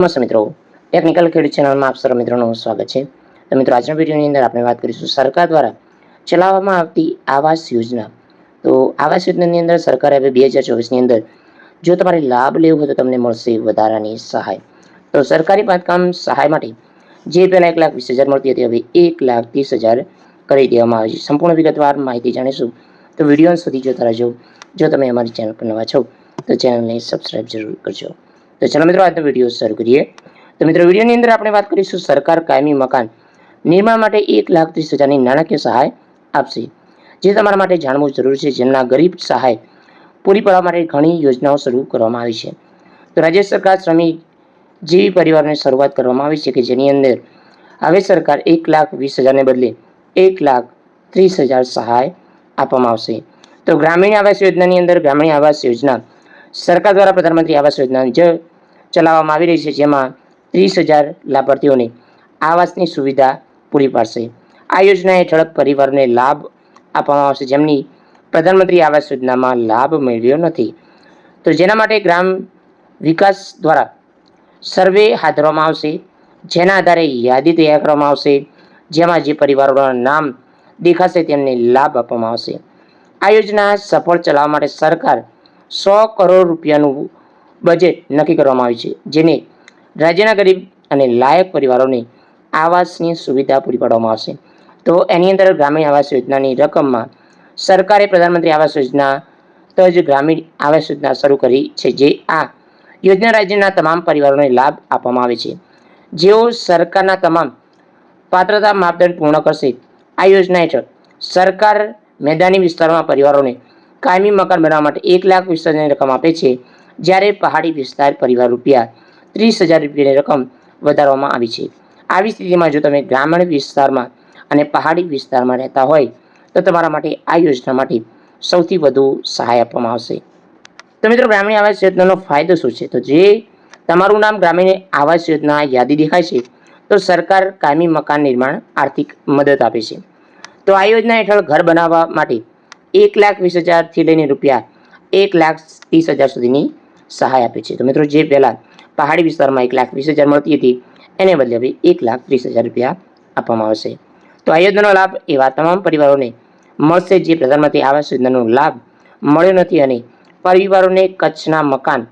નમસ્તે મિત્રો. ટેકનિકલ ખેડૂત ચેનલમાં આપ સર્વ મિત્રોનું સ્વાગત છે. તો મિત્રો, આજના વિડીયોની અંદર આપણે વાત કરીશું સરકાર દ્વારા ચલાવવામાં આવતી આવાસ યોજના. તો આવાસ યોજનાની અંદર સરકારે હવે બે હજાર ચોવીસની અંદર જો તમારે લાભ લેવો હોય તો તમને મળશે વધારાની સહાય. તો સરકારી બાંધકામ સહાય માટે જે પહેલાં એક લાખ વીસ હજાર મળતી હતી, હવે એક લાખ ત્રીસ હજાર કરી દેવામાં આવી છે. સંપૂર્ણ વિગતવાર માહિતી જાણીશું. તો વીડિયો સુધી જોતા રહેજો. જો તમે અમારી ચેનલ પર નવા છો, તો ચેનલને સબસ્ક્રાઇબ જરૂર કરજો. તો ચાલો મિત્રો આજનો વીડિયો શરૂ કરીએ. તો મિત્રો વિડીયોની અંદર આપણે વાત કરીશું સરકાર કાયમી મકાન. નિર્માણ માટે એક લાખ ત્રીસ હજારની નાણાકીય સહાય આપશે. જે તમારા માટે જાણવું જરૂરી છે જેમના ગરીબ સહાય પૂરી પાડવા માટે ઘણી યોજનાઓ શરૂ કરવામાં આવી છે. તો રાજ્ય સરકાર શ્રમિક જેવી પરિવારને શરૂઆત કરવામાં આવી છે કે જેની અંદર હવે સરકાર એક લાખ વીસ હજારને બદલે એક લાખ ત્રીસ હજાર સહાય આપવામાં આવશે. તો ગ્રામીણ આવાસ યોજનાની અંદર ગ્રામીણ આવાસ યોજના સરકાર દ્વારા પ્રધાનમંત્રી આવાસ યોજના જે ચલાવવામાં આવી રહી છે, જેમાં ત્રીસ હજાર લાભાર્થીઓને આવાસની સુવિધા પૂરી પાડશે. આ યોજના હેઠળ પરિવારને લાભ આપવામાં આવશે. જેમની પ્રધાનમંત્રી આવાસ યોજનામાં લાભ મેળવ્યો નથી. તો જેના માટે ગ્રામ વિકાસ દ્વારા સર્વે હાથ ધરવામાં આવશે. જેના આધારે યાદી તૈયાર કરવામાં આવશે. જેમાં જે પરિવારોના નામ દેખાશે તેમને લાભ આપવામાં આવશે. આ યોજના સફળ ચલાવવા માટે સરકાર સો કરોડ રૂપિયાનું બજેટ નક્કી કરવામાં આવ્યું છે, જેને રાજ્યના ગરીબ અને લાયક પરિવારોને આવાસની સુવિધા પૂરી પાડવામાં આવશે. તો એની અંદર ગ્રામીણ આવાસ યોજનાની રકમમાં સરકારે પ્રધાનમંત્રી આવાસ યોજના તો જ ગ્રામીણ આવાસ યોજના શરૂ કરી છે, જે આ યોજના રાજ્યના તમામ પરિવારોને લાભ આપવામાં આવે છે. જેઓ સરકારના તમામ પાત્રતા માપદંડ પૂર્ણ કરશે, આ યોજના હેઠળ સરકાર મેદાની વિસ્તારોમાં પરિવારોને કાયમી મકાન બનાવવા માટે એક લાખ વીસ રકમ આપે છે. જ્યારે પહાડી વિસ્તાર પરિવાર રૂપિયા ત્રીસ હજાર રૂપિયાની રકમ વધારવામાં આવી છે. આવી સ્થિતિમાં જો તમે ગ્રામીણ વિસ્તારમાં અને પહાડી વિસ્તારમાં રહેતા હોય, તો તમારા માટે આ યોજના માટે સૌથી વધુ સહાય આપવામાં આવશે. તો મિત્રો, ગ્રામીણ આવાસ યોજનાનો ફાયદો શું છે? તો જે તમારું નામ ગ્રામીણ આવાસ યોજના યાદી દેખાય છે, તો સરકાર કાયમી મકાન નિર્માણ આર્થિક મદદ આપે છે. તો આ યોજના હેઠળ ઘર બનાવવા માટે એક લાખ વીસ હજારથી લઈને રૂપિયા એક લાખ ત્રીસ હજાર સુધીની સહાય આપે છે. તો મિત્રો, જે પહેલાં પહાડી વિસ્તારમાં એક લાખ વીસ હજાર મળતી હતી, એને બદલે હવે એક લાખ ત્રીસ હજાર રૂપિયા આપવામાં આવશે. તો આ યોજનાનો લાભ એવા તમામ પરિવારોને મળશે. જે પ્રધાનમંત્રી આવાસ યોજનાનો લાભ મળ્યો નથી અને પરિવારોને કચ્છના મકાન,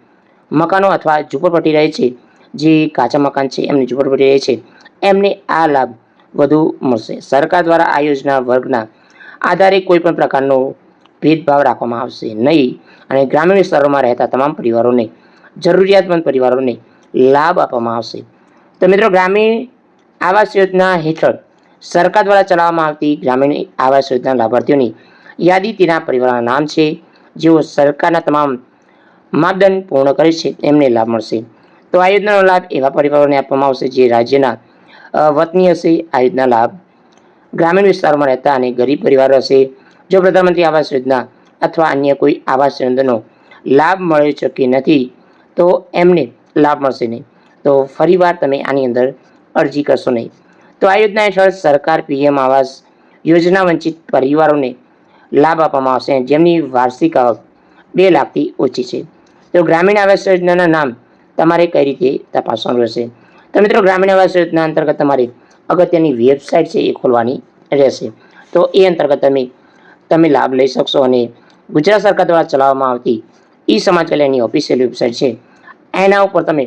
મકાનો અથવા ઝૂંપડપટ્ટી રહે છે, જે કાચા મકાન છે, એમની ઝૂંપડપટ્ટી રહે છે, એમને આ લાભ વધુ મળશે. સરકાર દ્વારા આ યોજના વર્ગના આધારે કોઈ પણ પ્રકારનો ભેદભાવ રાખવામાં આવશે નહીં. અને ગ્રામીણ વિસ્તારોમાં રહેતા તમામ પરિવારોને, જરૂરિયાતમંદ પરિવારોને લાભ આપવામાં આવશે. તો મિત્રો, ગ્રામીણ આવાસ યોજના હેઠળ સરકાર દ્વારા ચલાવવામાં આવતી ગ્રામીણ આવાસ યોજના લાભાર્થીઓની યાદી તેના પરિવારના નામ છે. જેઓ સરકારના તમામ માપદંડ પૂર્ણ કરે છે એમને લાભ મળશે. તો આ યોજનાનો લાભ એવા પરિવારોને આપવામાં આવશે જે રાજ્યના વતની હશે. આ યોજના લાભ ગ્રામીણ વિસ્તારોમાં રહેતા અને ગરીબ પરિવાર હશે. જો પ્રધાનમંત્રી આવાસ યોજના અથવા અન્ય કોઈ આવાસ યોજનાનો લાભ મળી શકી નથી, તો એમને લાભ મળશે નહીં. તો ફરીવાર તમે આની અંદર અરજી કરશો નહીં. તો આ યોજના હેઠળ સરકાર પીએમ આવાસ યોજના વંચિત પરિવારોને લાભ આપવામાં આવશે. જેમની વાર્ષિક આવક બે લાખથી ઓછી છે. તો ગ્રામીણ આવાસ યોજનાના નામ તમારે કઈ રીતે તપાસવાનું રહેશે? તો મિત્રો, ગ્રામીણ આવાસ યોજના અંતર્ગત તમારે અગત્યની વેબસાઇટ છે એ ખોલવાની રહેશે. તો એ અંતર્ગત તમે તમે લાભ લઈ શકશો અને ગુજરાત સરકાર દ્વારા ચલાવવામાં આવતી ઈ સમાજ કલ્યાણની ઓફિશિયલ વેબસાઇટ છે. એના ઉપર તમે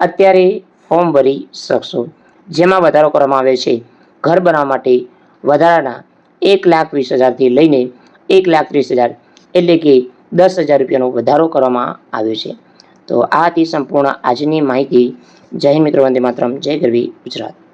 અત્યારે ફોર્મ ભરી શકશો. જેમાં વધારો કરવામાં આવે છે. ઘર બનાવવા માટે વધારાના એક લાખ વીસ હજારથી લઈને એક લાખ ત્રીસ હજાર એટલે કે દસ હજાર રૂપિયાનો વધારો કરવામાં આવ્યો છે. તો આ હતી સંપૂર્ણ આજની માહિતી. જય મિત્રો, વંદે માતરમ. જય ગરવી ગુજરાત.